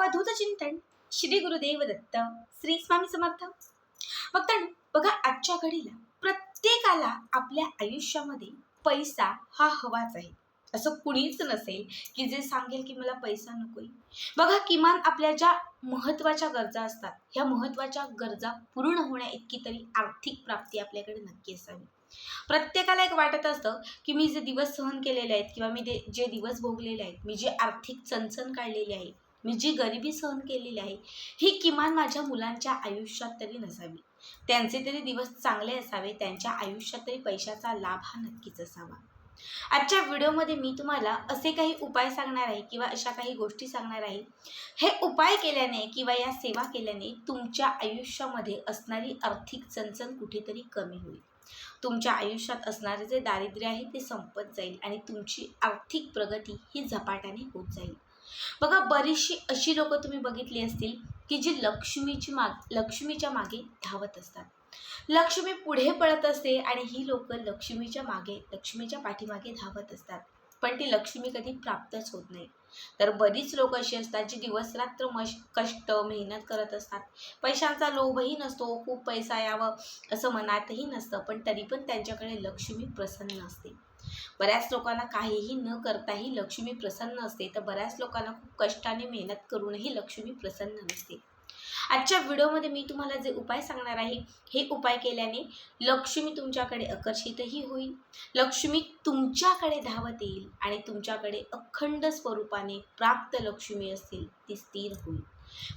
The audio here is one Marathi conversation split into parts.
अवधूत चिंतन श्री गुरुदेव दत्त श्री स्वामी समर्थ. बघताना बघा आजच्या घडीला प्रत्येकाला आपल्या आयुष्यामध्ये पैसा हा हवाच आहे. असं कुणीच नसेल की जे सांगेल की मला पैसा नकोय. बघा किमान आपल्या ज्या महत्त्वाच्या गरजा असतात ह्या महत्त्वाच्या गरजा पूर्ण होण्या इतकी तरी आर्थिक प्राप्ती आपल्याकडे नक्की असावी. प्रत्येकाला एक वाटत असतं की मी जे दिवस सहन केलेले आहेत किंवा मी जे दिवस भोगलेले आहेत मी जे आर्थिक चणचण काढलेली आहे मी जी गरिबी सहन केलेली आहे ही किमान माझ्या मुलांच्या आयुष्यात तरी नसावी. त्यांचे तरी दिवस चांगले असावे त्यांच्या आयुष्यात तरी पैशाचा लाभ हा नक्कीच असावा. आजच्या व्हिडिओमध्ये मी तुम्हाला असे काही उपाय सांगणार आहे किंवा अशा काही गोष्टी सांगणार आहे. हे उपाय केल्याने किंवा या सेवा केल्याने तुमच्या आयुष्यामध्ये असणारी आर्थिक चणचण कुठेतरी कमी होईल. तुमच्या आयुष्यात असणारे जे दारिद्र्य आहे ते संपत जाईल आणि तुमची आर्थिक प्रगती ही झपाट्याने होत जाईल. बघा बरीचशी अशी लोकं तुम्ही बघितली असतील की जी लक्ष्मीची माग लक्ष्मीच्या मागे धावत असतात. लक्ष्मी पुढे पळत असते आणि ही लोक लक्ष्मीच्या मागे लक्ष्मीच्या पाठीमागे धावत असतात. पण ती लक्ष्मी कधी प्राप्तच होत नाही. तर बरीच लोक अशी असतात जी दिवसरात्र मश कष्ट मेहनत करत असतात. पैशांचा लोभही नसतो खूप पैसा यावं असं मनातही नसतं पण तरी पण त्यांच्याकडे लक्ष्मी प्रसन्न असते. बऱ्याच लोकांना काहीही न करताही लक्ष्मी प्रसन्न असते तर बऱ्याच लोकांना खूप कष्टाने मेहनत करूनही लक्ष्मी प्रसन्न नसते. आजच्या व्हिडिओमध्ये मी तुम्हाला जे उपाय सांगणार आहे हे उपाय केल्याने लक्ष्मी तुमच्याकडे आकर्षितही होईल लक्ष्मी तुमच्याकडे धावत येईल आणि तुमच्याकडे अखंड स्वरूपाने प्राप्त लक्ष्मी असतील ती स्थिर होईल.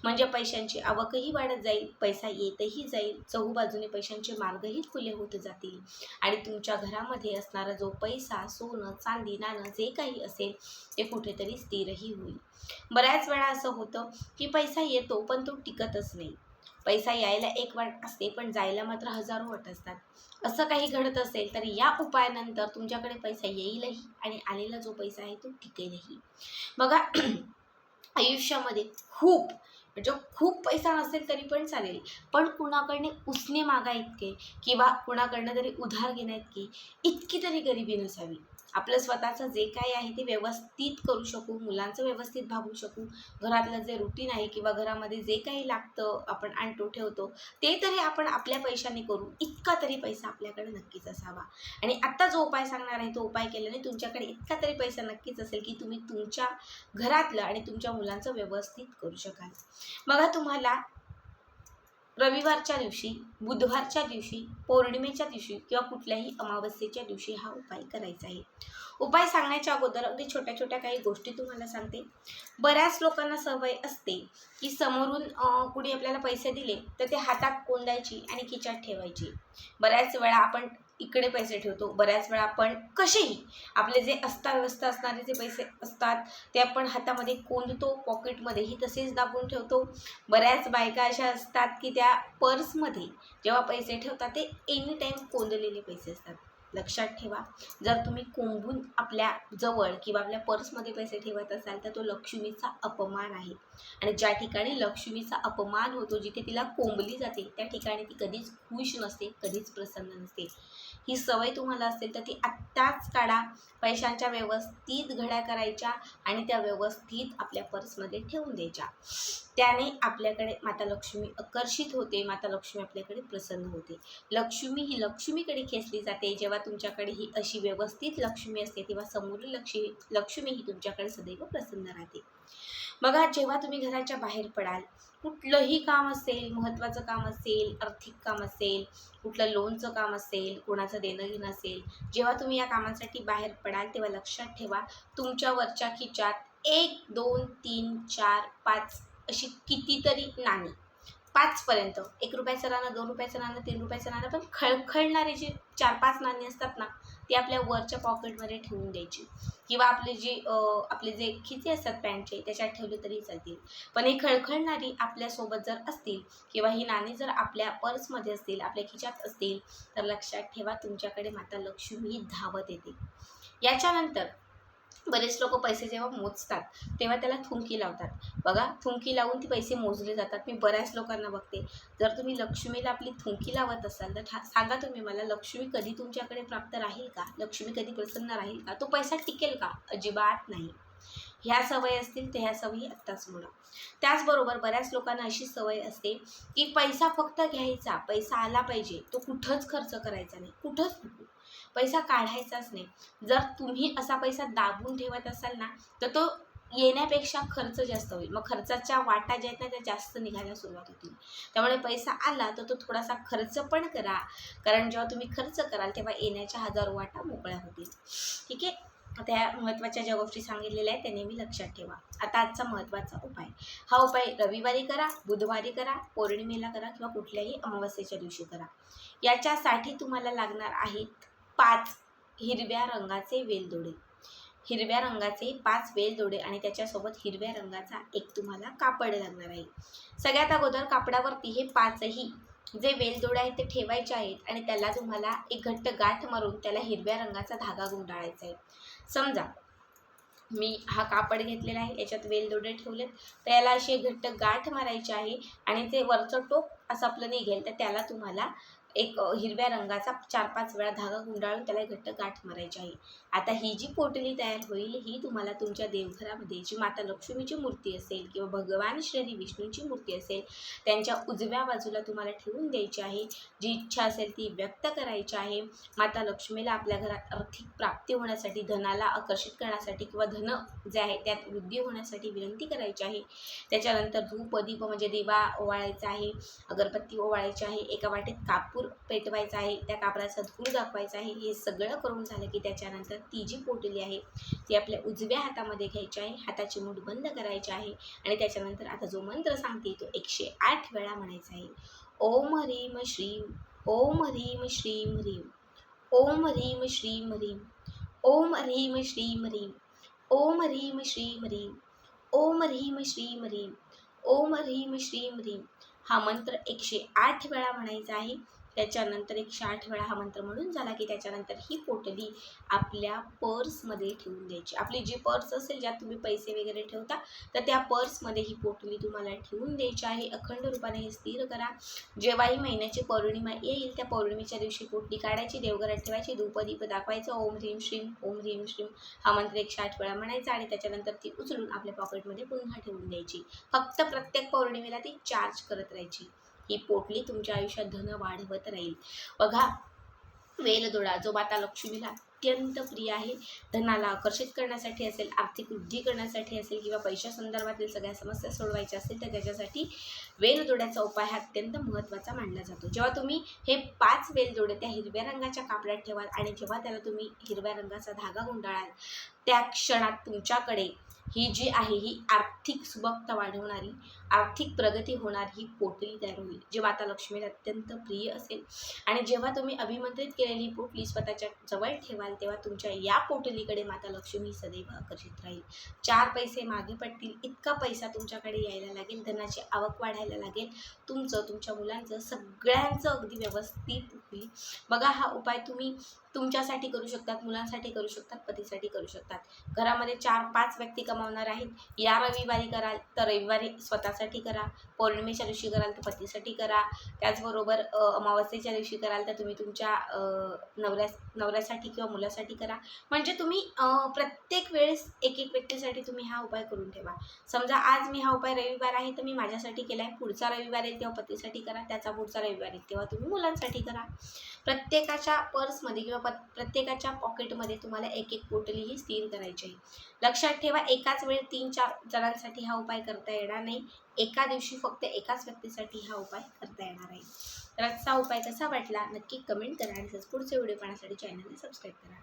म्हणजे पैशांची आवकही वाढत जाईल पैसा येतही जाईल चहूबाजूने पैशांचे मार्गही खुले होत जातील. आणि तुमच्या घरामध्ये असणारा जो पैसा सोनं चांदी नाणं जे काही असेल ते कुठेतरी स्थिरही होईल. बऱ्याच वेळा असं होतं की पैसा येतो पण तो टिकतच नाही. पैसा यायला एक वाट असते पण जायला मात्र हजारो वाट असतात. असं काही घडत असेल तर या उपायानंतर तुमच्याकडे पैसा येईलही आणि आलेला जो पैसा आहे तो टिकेलही. बघा आयुष्यामध्ये खूप म्हणजे खूप पैसा नसेल तरी पण चालेल. पण कुणाकडने उसने मागा इतके किंवा कुणाकडनं तरी उधार घेण्या इतकी इतकी तरी गरिबी नसावी. आपलं स्वतःचं जे काही आहे ते व्यवस्थित करू शकू मुलांचं व्यवस्थित भागू शकू. घरातलं जे रुटीन आहे किंवा घरामध्ये जे काही लागतं आपण आणतो ठेवतो ते तरी आपण आपल्या पैशाने करू. इतका तरी पैसा आपल्याकडे नक्कीच असावा. आणि आत्ता जो उपाय सांगणार आहे तो उपाय केल्याने तुमच्याकडे इतका तरी पैसा नक्कीच असेल की तुम्ही तुमच्या घरातलं आणि तुमच्या मुलांचं व्यवस्थित करू शकाल. बघा तुम्हाला रविवारच्या दिवशी बुधवारच्या दिवशी पौर्णिमेच्या दिवशी किंवा कुठल्याही अमावस्येच्या दिवशी हा उपाय करायचा आहे. उपाय सांगण्याच्या अगोदर अगदी छोट्या छोट्या काही गोष्टी तुम्हाला सांगते. बऱ्याच लोकांना सवय असते की समोरून कुणी आपल्याला पैसे दिले तर ते हातात कोंदायची आणि खिचात ठेवायची. बऱ्याच वेळा आपण इकडे पैसे ठेवतो. बऱ्याच वेळा आपण कसेही आपले जे अस्ताव्यस्त असणारे जे पैसे असतात ते आपण हातामध्ये कोंदतो पॉकेटमध्येही तसेच दाबून ठेवतो. बऱ्याच बायका अशा असतात की त्या पर्समध्ये जेव्हा पैसे ठेवतात ते एनी टाईम कोंदलेले पैसे असतात. लक्षात ठेवा. जर तुम्ही कोंबून आपल्या जवळ किंवा आपल्या पर्समध्ये पैसे ठेवत असाल तर तो लक्ष्मीचा अपमान आहे. आणि ज्या ठिकाणी लक्ष्मीचा अपमान होतो जिथे तिला कोंबली जाते त्या ठिकाणी ती कधीच खुश नसते कधीच प्रसन्न नसते. ही सवय तुम्हाला असेल तर ती आत्ताच काढा. पैशांच्या व्यवस्थित घड्या करायच्या आणि त्या व्यवस्थित आपल्या पर्समध्ये ठेवून द्यायच्या. त्याने आपल्याकडे माता लक्ष्मी आकर्षित होते माता लक्ष्मी आपल्याकडे प्रसन्न होते. लक्ष्मी ही लक्ष्मीकडे खेचली जाते. जेव्हा तुमच्याकडे ही अशी व्यवस्थित लक्ष्मी असते तेव्हा समोरील लक्ष्मी लक्ष्मी ही तुमच्याकडे सदैव प्रसन्न राहते. बघा जेव्हा तुम्ही घराच्या बाहेर पडाल कुठलंही काम असेल महत्त्वाचं काम असेल आर्थिक काम असेल कुठलं लोनचं काम असेल कोणाचं देणं घेणं असेल जेव्हा तुम्ही या कामासाठी बाहेर पडाल तेव्हा लक्षात ठेवा तुमच्या वरच्या खिच्यात एक दोन तीन चार पाच अशी कितीतरी नाणी. पाचपर्यंत. एक रुपयाचं नाणं दोन रुपयाचं नाणं तीन रुपयाचं नाणं पण खळखळणारी जी चार पाच नाणी असतात ना ती आपल्या वरच्या पॉकेटमध्ये ठेवून द्यायची. किंवा आपले जे आपले जे खिचे असतात पॅन्टचे त्याच्यात ठेवले तरी चालतील. पण ही खळखळणारी आपल्यासोबत जर असतील किंवा ही नाणी जर आपल्या पर्समध्ये असतील आपल्या खिच्यात असतील तर लक्षात ठेवा तुमच्याकडे माता लक्ष्मी धावत येते. याच्यानंतर बरेच लोक पैसे जेव्हा मोजतात तेव्हा त्याला थुंकी लावतात. बघा थुंकी लावून ती पैसे मोजले जातात. मी बऱ्याच लोकांना बघते. जर तुम्ही लक्ष्मीला आपली थुंकी लावत असाल तर सांगा तुम्ही मला लक्ष्मी कधी तुमच्याकडे प्राप्त राहील का? लक्ष्मी कधी प्रसन्न राहील का? तो पैसा टिकेल का? अजिबात नाही. ह्या सवय असतील तर ह्या सवयी आत्ताच मोडा. त्याचबरोबर बऱ्याच लोकांना अशी सवय असते की पैसा फक्त घ्यायचा पैसा आला पाहिजे तो कुठंच खर्च करायचा नाही. कुठंच नको पैसा काढायचाच नाही. जर तुम्ही असा पैसा दाबून ठेवत असाल ना तर तो येण्यापेक्षा खर्च जास्त होईल. मग खर्चाच्या वाटा ज्या आहेत ना त्या जास्त निघायला सुरुवात होतील. त्यामुळे पैसा आला तर तो थोडासा खर्च पण करा. कारण जेव्हा तुम्ही खर्च कराल तेव्हा येण्याच्या हजारो वाटा मोकळ्या होतील. ठीक आहे? त्या महत्त्वाच्या ज्या गोष्टी सांगितलेल्या आहेत त्या नेहमी लक्षात ठेवा. आता आजचा महत्त्वाचा उपाय. हा उपाय रविवारी करा बुधवारी करा पौर्णिमेला करा किंवा कुठल्याही अमावस्येच्या दिवशी करा. याच्यासाठी तुम्हाला लागणार आहेत पाच हिरव्या रंगाचे वेलदोडे. हिरव्या रंगाचे पाच वेलदोडे आणि त्याच्यासोबत हिरव्या रंगाचा एक तुम्हाला कापड लागणार आहे. सगळ्यात अगोदर कापडावरती हे पाचही जे वेलदोडे आहेत ते ठेवायचे आहेत आणि त्याला तुम्हाला एक घट्ट गाठ मारून त्याला हिरव्या रंगाचा धागा गुंडाळायचा आहे. समजा मी हा कापड घेतलेला आहे याच्यात वेलदोडे ठेवलेत तर याला अशी एक घट्ट गाठ मारायची आहे आणि ते वरचं टोक असं आपलं निघेल तर त्याला तुम्हाला एक हिरव्या रंगाचा चार पाच वेळा धागा गुंडाळून त्याला घट्ट गाठ मारायची आहे. आता ही जी पोटली तयार होईल ही तुम्हाला तुमच्या देवघरामध्ये जी माता लक्ष्मीची मूर्ती असेल किंवा भगवान श्री विष्णूची मूर्ती असेल त्यांच्या उजव्या बाजूला तुम्हाला ठेवून द्यायची आहे. जी इच्छा असेल ती व्यक्त करायची आहे. माता लक्ष्मीला आपल्या घरात आर्थिक प्राप्ती होण्यासाठी धनाला आकर्षित करण्यासाठी किंवा धन जे आहे त्यात वृद्धी होण्यासाठी विनंती करायची आहे. त्याच्यानंतर धूप दीप म्हणजे दिवा ओवाळायचा आहे. अगरबत्ती ओवाळायची आहे. एका वाटेत कापूर पेटवायचा आहे त्या कापडाचा धूर दाखवायचा आहे हे सगळं करून झालं की त्याच्यानंतर ती जी पोटली आहे ती आपल्या उजव्या हातामध्ये घ्यायची आहे हाताची मूठ बंद करायची आहे आणि त्याच्यानंतर आता जो मंत्र सांगते तो एकशे आठ वेळा म्हणायचा आहे. ओम ह्रीम श्रीम ओम ह्रीम श्रीम ह्रीम ओम ह्रीम श्रीम ह्रीम ओम ह्रीम श्रीम ह्रीम ओम ह्रीम श्रीम ह्रीम ओम ह्रीम श्रीम ह्रीम ओम ह्रीम श्रीम ह्रीम हा मंत्र एकशे आठ वेळा म्हणायचा आहे. त्याच्यानंतर एक आठ वेळा हा मंत्र म्हणून झाला की त्याच्यानंतर ही पोटली आपल्या पर्समध्ये ठेवून द्यायची. आपली जी पर्स असेल ज्यात तुम्ही पैसे वगैरे ठेवता तर त्या पर्समध्ये ही पोटली तुम्हाला ठेवून द्यायची आहे. अखंड रूपाने हे स्थिर करा. जेव्हाही महिन्याची पौर्णिमा येईल त्या पौर्णिमेच्या दिवशी पोटली काढायची देवघरात ठेवायची धूपदीप दाखवायचं ओम ह्रीम श्रीम ओम ह्रीम श्रीम. हा मंत्र एकशे आठ वेळा म्हणायचा आणि त्याच्यानंतर ती उचलून आपल्या पॉकेटमध्ये पुन्हा ठेवून द्यायची. फक्त प्रत्येक पौर्णिमेला ती चार्ज करत राहायची. ही पोटली तुमच्या आयुष्यात धन वाढवत राहील. बघा वेलदोडा जो माता लक्ष्मीला अत्यंत प्रिय आहे धनाला आकर्षित करण्यासाठी असेल आर्थिक वृद्धी करण्यासाठी असेल किंवा पैशा संदर्भातील सगळ्या समस्या सोडवायच्या असतील तर त्याच्यासाठी वेलदोड्याचा उपाय हा अत्यंत महत्त्वाचा मानला जातो. जेव्हा तुम्ही हे पाच वेलदोडे त्या हिरव्या रंगाच्या कापड्यात ठेवाल आणि जेव्हा त्याला तुम्ही हिरव्या रंगाचा धागा गुंडाळाल त्या क्षणात तुमच्याकडे ही जी आहे ही आर्थिक सुबकता वाढवणारी आर्थिक प्रगती होणार ही पोटली तयार होईल. जे माता लक्ष्मीला अत्यंत प्रिय असेल आणि जेव्हा तुम्ही अभिमंत्रित केलेली पोटली स्वतःच्या जवळ ठेवाल तेव्हा तुमच्या या पोटलीकडे माता लक्ष्मी सदैव आकर्षित राहील. चार पैसे मागे पडतील इतका पैसा तुमच्याकडे यायला लागेल धनाची आवक वाढायला लागेल. तुमचं तुमच्या मुलांचं सगळ्यांचं अगदी व्यवस्थित होईल. बघा हा उपाय तुम्ही तुमच्यासाठी करू शकतात मुलांसाठी करू शकतात पतीसाठी करू शकतात. घरामध्ये चार पाच व्यक्ती कमावणार आहेत. या रविवारी कराल तर रविवारी स्वतःसाठी करा. पौर्णिमेच्या दिवशी कराल तर पतीसाठी करा. त्याचबरोबर अमावस्येच्या दिवशी कराल तर तुम्ही तुमच्या नवऱ्या नवऱ्यासाठी किंवा मुलासाठी करा. म्हणजे तुम्ही प्रत्येक वेळेस एक एक व्यक्तीसाठी तुम्ही हा उपाय करून ठेवा. समजा आज मी हा उपाय रविवार आहे तर मी माझ्यासाठी केला आहे पुढचा रविवार येईल तेव्हा पतीसाठी करा. त्याचा पुढचा रविवार येईल तेव्हा तुम्ही मुलांसाठी करा. प्रत्येकाच्या पर्समध्ये किंवा प्रत्येकाच्या पॉकेटमध्ये तुम्हाला एक एक पोटली ही स्थिर करायची आहे. लक्षात ठेवा एकाच वेळी तीन चार जणांसाठी हा उपाय करता येणार नाही. एका दिवशी फक्त एकाच व्यक्तीसाठी हा उपाय करता येणार आहे. तर आजचा उपाय कसा वाटला नक्की कमेंट करा आणि पुढचे व्हिडिओ पाहण्यासाठी चॅनलला सबस्क्राईब करा.